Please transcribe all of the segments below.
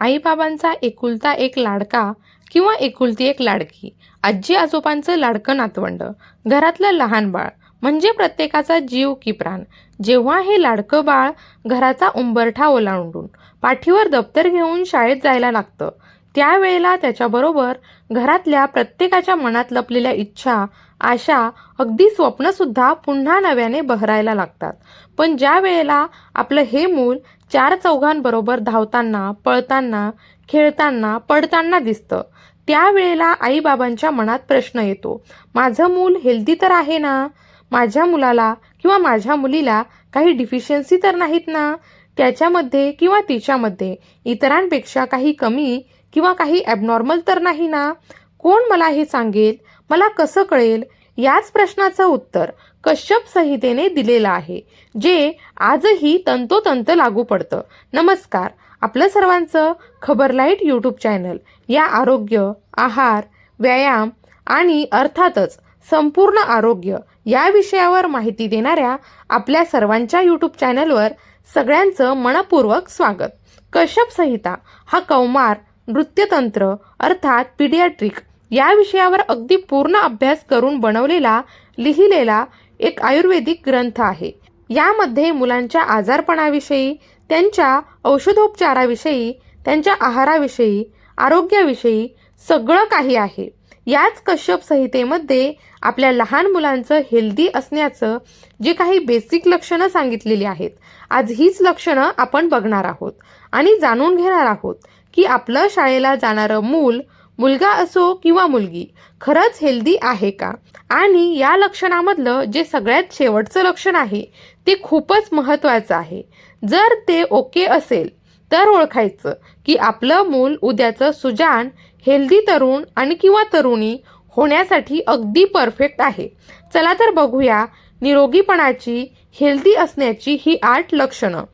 आईबाबांचा एकुलता एक लाडका किंवा एकुलती एक लाडकी आजी आजोबांचं लाडकं नातवंड घरातलं लहान बाळ म्हणजे प्रत्येकाचा जीव की प्राण. जेव्हा हे लाडकं बाळ घराचा उंबरठा ओलांडून पाठीवर दप्तर घेऊन शाळेत जायला लागतं त्यावेळेला त्याच्याबरोबर घरातल्या प्रत्येकाच्या मनात लपलेल्या इच्छा आशा अगदी स्वप्नसुद्धा पुन्हा नव्याने बहरायला लागतात. पण ज्या वेळेला आपलं हे मूल चार चौघांबरोबर धावताना पळताना खेळताना पडताना दिसतं त्यावेळेला आईबाबांच्या मनात प्रश्न येतो माझं मूल हेल्दी तर आहे ना? माझ्या मुलाला किंवा माझ्या मुलीला काही डिफिशियन्सी तर नाहीत ना? त्याच्यामध्ये किंवा तिच्यामध्ये इतरांपेक्षा काही कमी किंवा काही ॲबनॉर्मल तर नाही ना? कोण मला हे सांगेल? मला कसं कळेल? याच प्रश्नाचं उत्तर कश्यप संहितेने दिलेलं आहे जे आजही तंतोतंत लागू पडतं. नमस्कार. आपलं सर्वांचं खबरलाईट यूट्यूब चॅनल या आरोग्य आहार व्यायाम आणि अर्थातच संपूर्ण आरोग्य या विषयावर माहिती देणाऱ्या आपल्या सर्वांच्या यूट्यूब चॅनलवर सगळ्यांचं मनपूर्वक स्वागत. कश्यप संहिता हा कौमार नृत्यतंत्र अर्थात पिडियाट्रिक या विषयावर अगदी पूर्ण अभ्यास करून बनवलेला लिहिलेला एक आयुर्वेदिक ग्रंथ आहे. यामध्ये मुलांच्या आजारपणाविषयी त्यांच्या औषधोपचाराविषयी त्यांच्या आहाराविषयी आरोग्याविषयी सगळं काही आहे. याच कश्यप संहितेमध्ये आपल्या लहान मुलांचं हेल्दी असण्याचं जे काही बेसिक लक्षणं सांगितलेली आहेत आज हीच लक्षणं आपण बघणार आहोत. आणि जाणून घेणार आहोत की आपलं शाळेला जाणारं मूल मुलगा असो किंवा मुलगी खरंच हेल्दी आहे का? आणि या लक्षणामधलं जे सगळ्यात शेवटचं लक्षण आहे ते खूपच महत्त्वाचं आहे. जर ते ओके असेल तर ओळखायचं की आपलं मूल उद्याचं सुजान हेल्दी तरुण आणि किंवा तरुणी होण्यासाठी अगदी परफेक्ट आहे. चला तर बघूया निरोगीपणाची हेल्दी असण्याची ही आठ लक्षणं.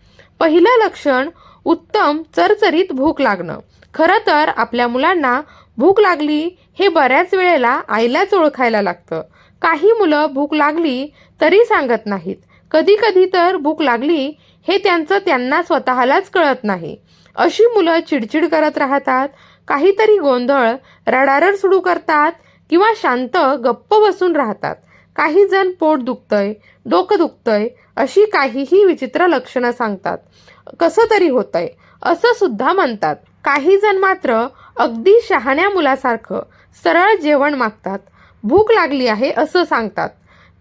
पहिलं लक्षण उत्तम चरचरीत भूक लागणं. खरं तर आपल्या मुलांना भूक लागली हे बऱ्याच वेळेला आईलाच ओळखायला लागतं. काही मुलं भूक लागली तरी सांगत नाहीत. कधी कधी तर भूक लागली हे त्यांचं त्यांना स्वतःलाच कळत नाही. अशी मुलं चिडचिड करत राहतात काहीतरी गोंधळ रडारड सुरू करतात किंवा शांत गप्प बसून राहतात. काही जण पोट दुखतंय डोकं दुखतंय अशी काहीही विचित्र लक्षणं सांगतात. कसं तरी होतंय असं सुद्धा म्हणतात. काही जण मात्र अगदी शहाण्या मुलासारखं सरळ जेवण मागतात. भूक लागली आहे असं सांगतात.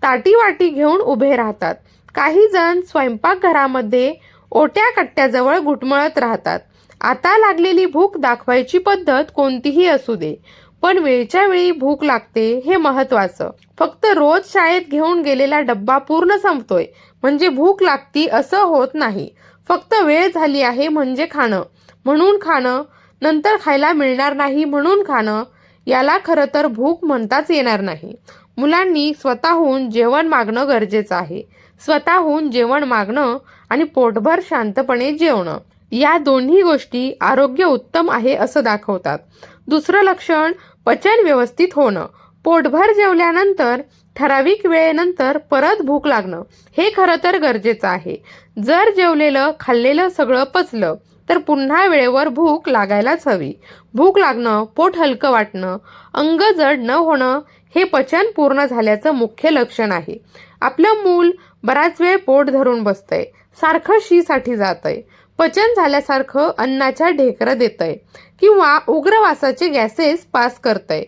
ताटी वाटी घेऊन उभे राहतात. काही जण स्वयंपाकघरामध्ये ओट्या कट्ट्याजवळ घुटमळत राहतात. आता लागलेली भूक दाखवायची पद्धत कोणतीही असू दे पण वेळच्या वेळी भूक लागते हे महत्वाचं फक्त रोज शाळेत घेऊन गेलेला डब्बा पूर्ण संपतोय म्हणजे भूक लागती असं होत नाही. फक्त वेळ झाली आहे म्हणजे खाणं. म्हणून खाणं नंतर खायला मिळणार नाही म्हणून खाणं याला खरं तर भूक म्हणताच येणार नाही. मुलांनी स्वतःहून जेवण मागणं गरजेचं आहे. स्वतःहून जेवण मागणं आणि पोटभर शांतपणे जेवणं या दोन्ही गोष्टी आरोग्य उत्तम आहे असं दाखवतात. दुसरं लक्षण पचन व्यवस्थित होणं. पोटभर जेवल्यानंतर ठराविक वेळेनंतर परत भूक लागणं हे खरं तर गरजेचं आहे. जर जेवलेलं खाल्लेलं सगळं पचलं तर पुन्हा वेळेवर भूक लागायलाच हवी. भूक लागणं पोट हलकं वाटणं अंग जड न होणं हे पचन पूर्ण झाल्याचं मुख्य लक्षण आहे. आपलं मूल बराच वेळ पोट धरून बसतंय सारखं शीसाठी जातंय पचन झाल्यासारखं अन्नाच्या ढेकरं देतंय किंवा उग्रवासाचे गॅसेस पास करतंय.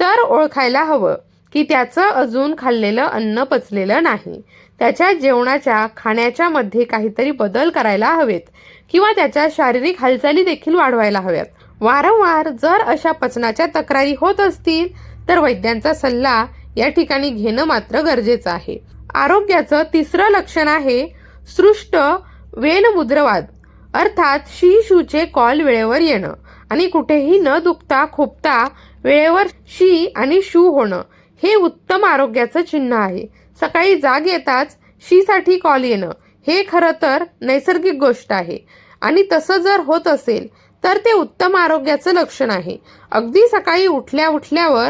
तर ओळखायला हवं की त्याचं अजून खाल्लेलं अन्न पचलेलं नाही. त्याच्या जेवणाच्या खाण्याच्या मध्ये काहीतरी बदल करायला हवेत किंवा त्याच्या शारीरिक हालचाली देखील वाढवायला हव्यात. वारंवार जर अशा पचनाच्या तक्रारी होत असतील तर वैद्यांचा सल्ला या ठिकाणी घेणं मात्र गरजेचं आहे. आरोग्याचं तिसरं लक्षण आहे सृष्ट वेनमुद्रवाद अर्थात शी शूचे कॉल वेळेवर येणं आणि कुठेही न दुखता खोपता वेळेवर शी आणि शू होणं हे उत्तम आरोग्याचं चिन्ह आहे. सकाळी जाग येताच शीसाठी कॉल येणं. हे खरं तर नैसर्गिक गोष्ट आहे. आणि तसं जर होत असेल तर ते उत्तम आरोग्याचं लक्षण आहे. अगदी सकाळी उठल्या उठल्यावर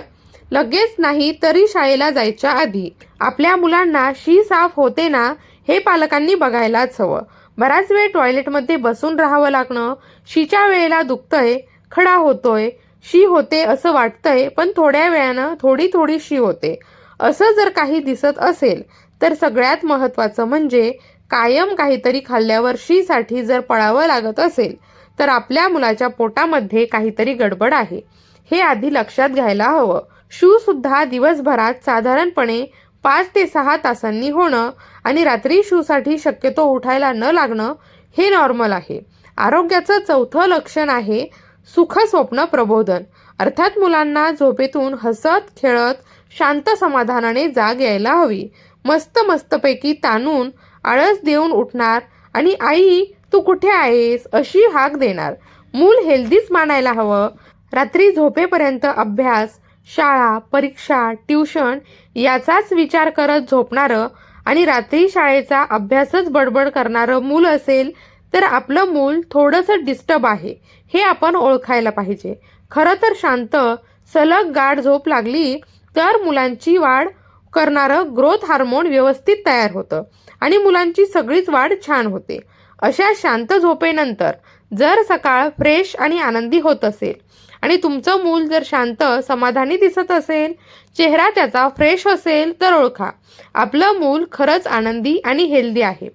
लगेच नाही तरी शाळेला जायच्या आधी. आपल्या मुलांना शी साफ होते ना हे पालकांनी बघायलाच हवं. बराच वेळ टॉयलेटमध्ये बसून राहावं लागणं. शीच्या वेळेला दुखतंय खडा होतोय शी होते असं वाटतंय पण थोड्या वेळानं थोडी थोडी शी होते. असं जर काही दिसत असेल तर सगळ्यात महत्त्वाचं म्हणजे कायम काहीतरी खाल्ल्यावर शीसाठी जर पळावं लागत असेल तर आपल्या मुलाच्या पोटामध्ये काहीतरी गडबड आहे. हे आधी लक्षात घ्यायला हवं. शूसुद्धा दिवसभरात साधारणपणे पाच ते सहा तासांनी होणं आणि रात्री शूसाठी शक्यतो उठायला न लागणं हे नॉर्मल आहे. आरोग्याचं चौथं लक्षण आहे सुखस्वप्न प्रबोधन. अर्थात मुलांना झोपेतून हसत खेळत शांत समाधानाने जाग यायला हवी. मस्त मस्तपैकी ताणून आळस देऊन उठणार आणि आई तू कुठे आहेस? अशी हाक देणार. मूल हेल्दीच मानायला हवं. रात्री झोपेपर्यंत अभ्यास शाळा परीक्षा ट्युशन याचाच विचार करत झोपणारं आणि रात्री शाळेचा अभ्यासच बडबड करणारं मूल असेल तर आपलं मूल थोडंसं डिस्टर्ब आहे हे आपण ओळखायला पाहिजे. खरं तर शांत सलग गाढ झोप लागली तर मुलांची वाढ करणारं ग्रोथ हार्मोन व्यवस्थित तयार होतं आणि मुलांची सगळीच वाढ छान होते. अशा शांत झोपेनंतर जर सकाळ फ्रेश आणि आनंदी होत असेल आणि तुमचं मूल जर शांत समाधानी दिसत असेल चेहरा त्याचा फ्रेश असेल तर ओळखा. आपलं मूल खरंच आनंदी आणि हेल्दी आहे.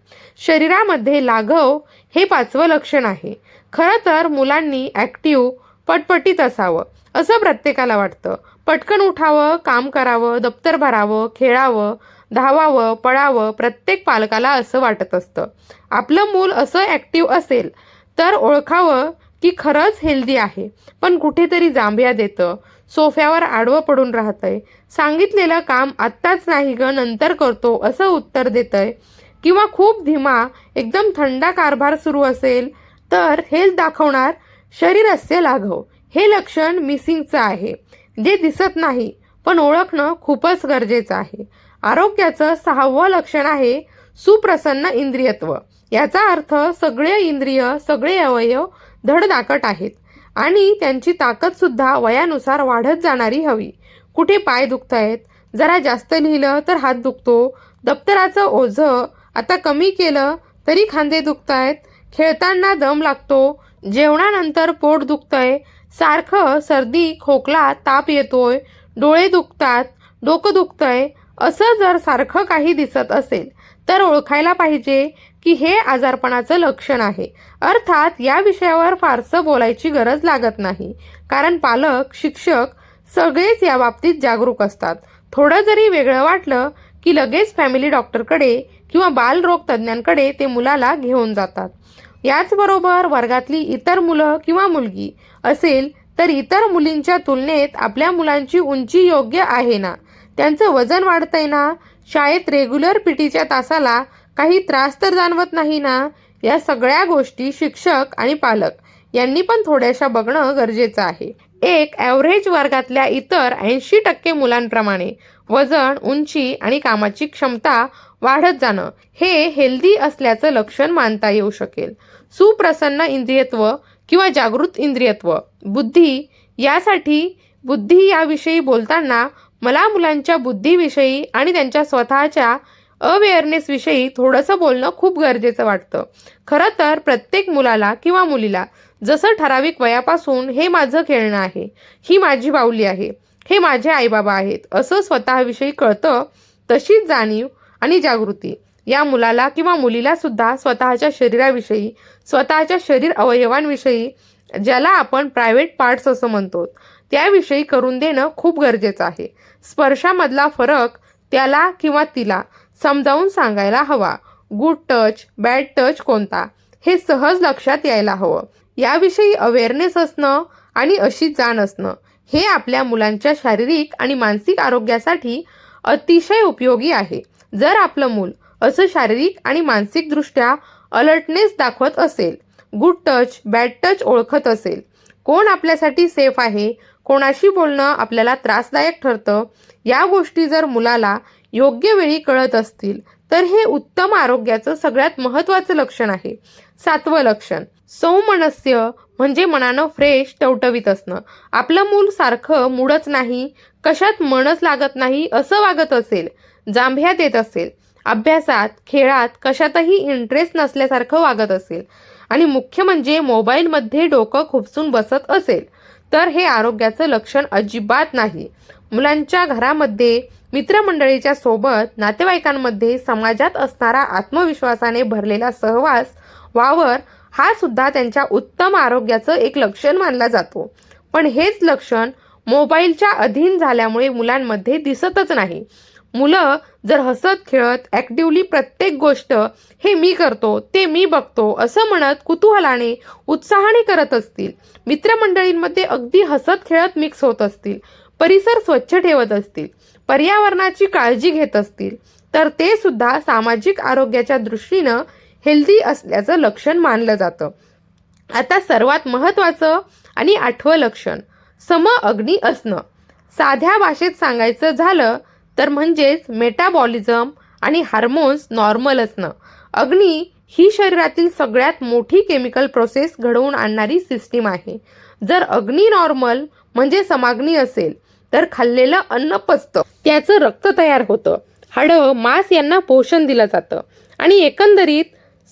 शरीरामध्ये लाघव हे पाचवं लक्षण आहे. खरं तर मुलांनी ॲक्टिव्ह पटपटीत असावं. असं प्रत्येकाला वाटतं. पटकन उठावं काम करावं दप्तर भरावं खेळावं धावावं पळावं प्रत्येक पालकाला असं वाटत असतं. आपलं मूल असं ॲक्टिव्ह असेल तर ओळखावं की खरंच हेल्दी आहे. पण कुठेतरी जांभया देतं. सोफ्यावर आडवं पडून राहतंय. सांगितलेलं काम आत्ताच नाही ग नंतर करतो असं उत्तर देतंय. किंवा खूप धीमा एकदम थंडा कारभार सुरू असेल तर हेल्थ दाखवणार शरीरस्य लाघव. हे लक्षण मिसिंगचं आहे जे दिसत नाही पण ओळखणं खूपच गरजेचं आहे. आरोग्याचं सहावं लक्षण आहे सुप्रसन्न इंद्रियत्व. याचा अर्थ सगळे इंद्रिय सगळे अवयव धडधाकट आहेत आणि त्यांची ताकदसुद्धा वयानुसार वाढत जाणारी हवी. कुठे पाय दुखत आहेत जरा जास्त लिहिलं तर हात दुखतो. दप्तराचं ओझं आता कमी केलं तरी खांदे दुखत आहेत खेळताना दम लागतो. जेवणानंतर पोट दुखतंय. सारखं सर्दी खोकला ताप येतोय. डोळे दुखतात डोकं दुखतंय. असं जर सारखं काही दिसत असेल तर ओळखायला पाहिजे की हे आजारपणाचं लक्षण आहे. अर्थात या विषयावर फारसं बोलायची गरज लागत नाही. कारण पालक शिक्षक सगळेच या बाबतीत जागरूक असतात. थोडं जरी वेगळं वाटलं की लगेच फॅमिली डॉक्टरकडे किंवा बालरोग तज्ज्ञांकडे ते मुलाला घेऊन जातात. याचबरोबर वर्गातली इतर मुलं किंवा मुलगी असेल तर इतर मुलींच्या तुलनेत आपल्या मुलांची उंची योग्य आहे ना? त्यांचं वजन वाढतंय ना? शाळेत रेग्युलर पीटीच्या तासाला काही त्रास तर जाणवत नाही ना? या सगळ्या गोष्टी शिक्षक आणि पालक यांनी पण थोड्याशा बघणं गरजेचं आहे. एक ॲव्हरेज वर्गातल्या इतर ऐंशी टक्के मुलांप्रमाणे वजन उंची आणि कामाची क्षमता वाढत जाणं हे हेल्दी असल्याचं लक्षण मानता येऊ शकेल. सुप्रसन्न इंद्रियत्व किंवा जागृत इंद्रियत्व बुद्धी यासाठी बुद्धी याविषयी बोलताना मला मुलांच्या बुद्धीविषयी आणि त्यांच्या स्वतःच्या अवेअरनेसविषयी थोडंसं बोलणं खूप गरजेचं वाटतं. खरं तर प्रत्येक मुलाला किंवा मुलीला जसं ठराविक वयापासून हे माझं खेळणं आहे ही माझी बाहुली आहे हे माझे आईबाबा आहेत असं स्वतःविषयी कळतं तशीच जाणीव आणि जागृती. या मुलाला किंवा मुलीला सुद्धा स्वतःच्या शरीराविषयी स्वतःच्या शरीर अवयवांविषयी ज्याला आपण प्रायव्हेट पार्ट्स असं म्हणतो त्याविषयी करून देणं खूप गरजेचं आहे. स्पर्शामधला फरक त्याला किंवा तिला समजावून सांगायला हवा. गुड टच बॅड टच कोणता? हे सहज लक्षात यायला हवं. याविषयी अवेअरनेस असणं आणि अशी जाण असणं हे आपल्या मुलांच्या शारीरिक आणि मानसिक आरोग्यासाठी अतिशय उपयोगी आहे. जर आपलं मूल असं शारीरिक आणि मानसिकदृष्ट्या अलर्टनेस दाखवत असेल गुड टच बॅड टच ओळखत असेल कोण आपल्यासाठी सेफ आहे कोणाशी बोलणं आपल्याला त्रासदायक ठरतं या गोष्टी जर मुलाला योग्य वेळी कळत असतील तर हे उत्तम आरोग्याचं सगळ्यात महत्त्वाचं लक्षण आहे. सातवं लक्षण सौमनस्य म्हणजे मनानं फ्रेश टवटवीत असणं. आपलं मूल सारखं मूडच नाही कशात मनच लागत नाही असं वागत असेल जांभ्या देत असेल अभ्यासात खेळात कशातही इंटरेस्ट नसल्यासारखं वागत असेल आणि मुख्य म्हणजे मोबाईलमध्ये डोकं खुपसून बसत असेल तर हे आरोग्याचं लक्षण अजिबात नाही. मुलांच्या घरामध्ये मित्रमंडळीच्या सोबत नातेवाईकांमध्ये समाजात असणारा आत्मविश्वासाने भरलेला सहवास वावर हा सुद्धा त्यांच्या उत्तम आरोग्याचं एक लक्षण मानला जातो. पण हेच लक्षण मोबाईलच्या अधीन झाल्यामुळे मुलांमध्ये दिसतच नाही. मुलं जर हसत खेळत ॲक्टिवली प्रत्येक गोष्ट हे मी करतो ते मी बघतो असं म्हणत कुतूहलाने उत्साहाने करत असतील. मित्रमंडळींमध्ये अगदी हसत खेळत मिक्स होत असतील. परिसर स्वच्छ ठेवत असतील. पर्यावरणाची काळजी घेत असतील. तर ते सुद्धा सामाजिक आरोग्याच्या दृष्टीनं हेल्दी असल्याचं लक्षण मानलं जातं. आता सर्वात महत्त्वाचं आणि आठवं लक्षण सम अग्नी असणं साध्या भाषेत सांगायचं झालं तर म्हणजेच मेटाबॉलिझम आणि हार्मोन्स नॉर्मल असणं. अग्नी ही शरीरातील सगळ्यात मोठी केमिकल प्रोसेस घडवून आणणारी सिस्टीम आहे. जर अग्नी नॉर्मल म्हणजे समाग्नी असेल तर खाल्लेलं अन्न पचतं. त्याचं रक्त तयार होतं. हाडं मांस यांना पोषण दिलं जातं. आणि एकंदरीत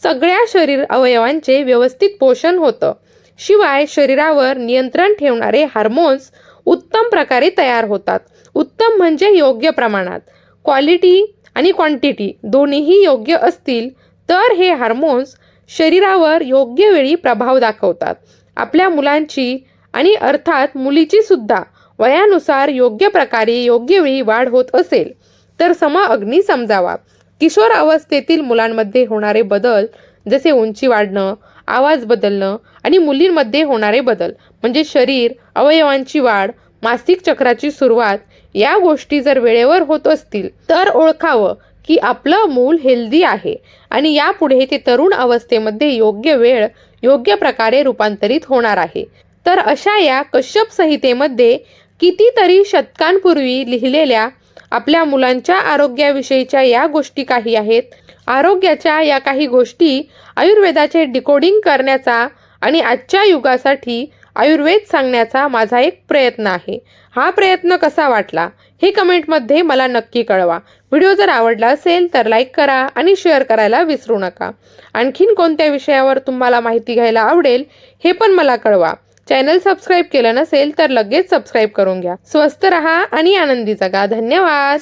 सगळ्या शरीर अवयवांचे व्यवस्थित पोषण होतं. शिवाय शरीरावर नियंत्रण ठेवणारे हार्मोन्स उत्तम प्रकारे तयार होतात. उत्तम म्हणजे योग्य प्रमाणात. क्वालिटी आणि क्वांटिटी दोन्हीही योग्य असतील तर हे हार्मोन्स शरीरावर योग्य वेळी प्रभाव दाखवतात. आपल्या मुलांची आणि अर्थात मुलीची सुद्धा वयानुसार योग्य प्रकारे योग्य वेळी वाढ होत असेल तर सम अग्नी समजावा. किशोर अवस्थेतील मुलांमध्ये होणारे बदल जसे उंची वाढणं आवाज बदलणं आणि मुलींमध्ये होणारे बदल म्हणजे शरीर अवयवांची वाढ मासिक चक्राची सुरुवात या गोष्टी जर वेळेवर होत असतील तर ओळखावं की आपलं मूल हेल्दी आहे आणि यापुढे ते तरुण अवस्थेमध्ये योग्य वेळ योग्य प्रकारे रूपांतरित होणार आहे. तर अशा या कश्यप संहितेमध्ये कितीतरी शतकांपूर्वी लिहिलेल्या आपल्या मुलांच्या आरोग्याविषयीच्या या गोष्टी काही आहेत. आरोग्याच्या या काही गोष्टी आयुर्वेदाचे डिकोडिंग करण्याचा आणि आजच्या युगासाठी आयुर्वेद सांगण्याचा माझा एक प्रयत्न आहे. हा प्रयत्न कसा वाटला? हे कमेंटमध्ये मला नक्की कळवा. व्हिडिओ जर आवडला असेल तर लाईक करा आणि शेअर करायला विसरू नका. आणखीन कोणत्या विषयावर तुम्हाला माहिती घ्यायला आवडेल हे पण मला कळवा. चॅनल सबस्क्राईब केलं नसेल तर लगेच सबस्क्राईब करून घ्या. स्वस्त रहा आणि आनंदी जगा धन्यवाद.